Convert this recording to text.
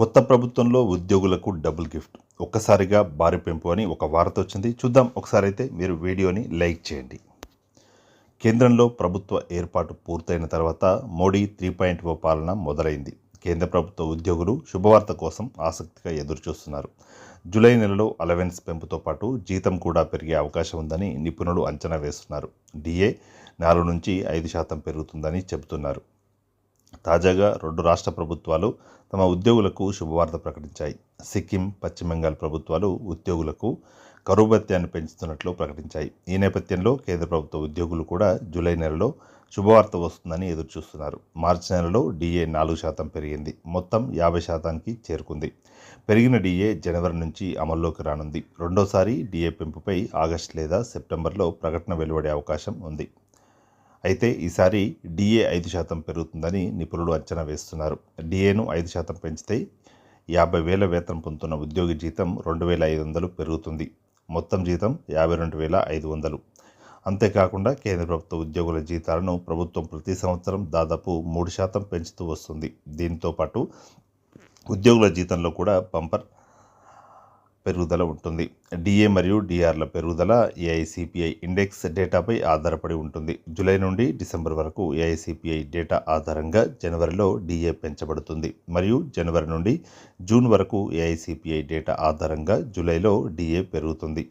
కొత్త ప్రభుత్వంలో ఉద్యోగులకు డబుల్ గిఫ్ట్. ఒక్కసారిగా భారీ పెంపు అని ఒక వార్త వచ్చింది. చూద్దాం. ఒకసారి అయితే మీరు వీడియోని లైక్ చేయండి. కేంద్రంలో ప్రభుత్వ ఏర్పాటు పూర్తయిన తర్వాత మోడీ త్రీ పాయింట్ ఓ పాలన మొదలైంది. కేంద్ర ప్రభుత్వ ఉద్యోగులు శుభవార్త కోసం ఆసక్తిగా ఎదురుచూస్తున్నారు. జూలై నెలలో అలవెన్స్ పెంపుతో పాటు జీతం కూడా పెరిగే అవకాశం ఉందని నిపుణులు అంచనా వేస్తున్నారు. డిఏ నాలుగు నుంచి ఐదు శాతం పెరుగుతుందని చెబుతున్నారు. తాజాగా రెండు రాష్ట్ర ప్రభుత్వాలు తమ ఉద్యోగులకు శుభవార్త ప్రకటించాయి. సిక్కిం పశ్చిమ బెంగాల్ ప్రభుత్వాలు ఉద్యోగులకు కరువు భత్యాన్ని పెంచుతున్నట్లు ప్రకటించాయి. ఈ నేపథ్యంలో కేంద్ర ప్రభుత్వ ఉద్యోగులు కూడా జూలై నెలలో శుభవార్త వస్తుందని ఎదురుచూస్తున్నారు. మార్చి నెలలో డిఏ నాలుగు శాతం పెరిగింది. మొత్తం యాభై శాతానికి చేరుకుంది. పెరిగిన డిఏ జనవరి నుంచి అమల్లోకి రానుంది. రెండోసారి డిఏ పెంపుపై ఆగస్టు లేదా సెప్టెంబర్లో ప్రకటన వెలువడే అవకాశం ఉంది. అయితే ఈసారి డిఏ ఐదు శాతం పెరుగుతుందని నిపుణులు అంచనా వేస్తున్నారు. డిఏను ఐదు శాతం పెంచితే యాభై వేల వేతనం పొందుతున్న ఉద్యోగి జీతం రెండు వేల ఐదు వందలు పెరుగుతుంది. మొత్తం జీతం యాభై రెండు వేల ఐదు వందలు. అంతేకాకుండా కేంద్ర ప్రభుత్వ ఉద్యోగుల జీతాలను ప్రభుత్వం ప్రతి సంవత్సరం దాదాపు మూడు శాతం పెంచుతూ వస్తుంది. దీంతో పాటు ఉద్యోగుల జీతంలో కూడా బంపర్ పెరుగుదల ఉంటుంది. డిఏ మరియు డిఆర్ల పెరుగుదల ఏఐసిపిఐ ఇండెక్స్ డేటాపై ఆధారపడి ఉంటుంది. జూలై నుండి డిసెంబర్ వరకు ఏఐసిపిఐ డేటా ఆధారంగా జనవరిలో డిఏ పెంచబడుతుంది. మరియు జనవరి నుండి జూన్ వరకు ఏఐసిపిఐ డేటా ఆధారంగా జూలైలో డిఏ పెరుగుతుంది.